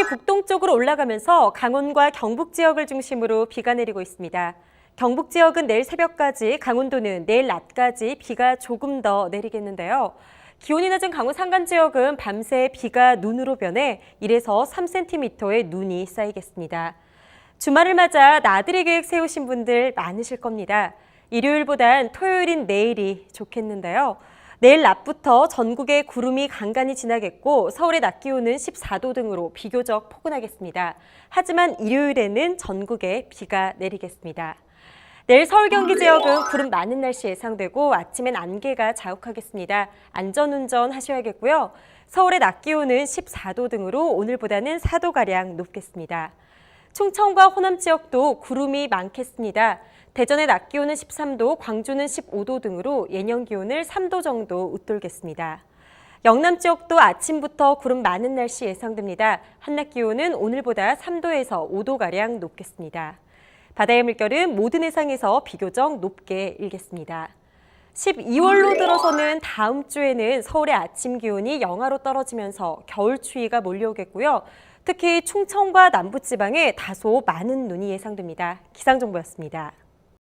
기온이 북동쪽으로 올라가면서 강원과 경북 지역을 중심으로 비가 내리고 있습니다. 경북 지역은 내일 새벽까지, 강원도는 내일 낮까지 비가 조금 더 내리겠는데요. 기온이 낮은 강원 산간 지역은 밤새 비가 눈으로 변해 1에서 3cm의 눈이 쌓이겠습니다. 주말을 맞아 나들이 계획 세우신 분들 많으실 겁니다. 일요일보단 토요일인 내일이 좋겠는데요. 내일 낮부터 전국에 구름이 간간히 지나겠고 서울의 낮 기온은 14도 등으로 비교적 포근하겠습니다. 하지만 일요일에는 전국에 비가 내리겠습니다. 내일 서울 경기 지역은 구름 많은 날씨 예상되고 아침엔 안개가 자욱하겠습니다. 안전운전 하셔야겠고요. 서울의 낮 기온은 14도 등으로 오늘보다는 4도가량 높겠습니다. 충청과 호남 지역도 구름이 많겠습니다. 대전의 낮 기온은 13도, 광주는 15도 등으로 예년 기온을 3도 정도 웃돌겠습니다. 영남 지역도 아침부터 구름 많은 날씨 예상됩니다. 한낮 기온은 오늘보다 3도에서 5도가량 높겠습니다. 바다의 물결은 모든 해상에서 비교적 높게 일겠습니다. 12월로 들어서는 다음 주에는 서울의 아침 기온이 영하로 떨어지면서 겨울 추위가 몰려오겠고요. 특히 충청과 남부지방에 다소 많은 눈이 예상됩니다. 기상정보였습니다.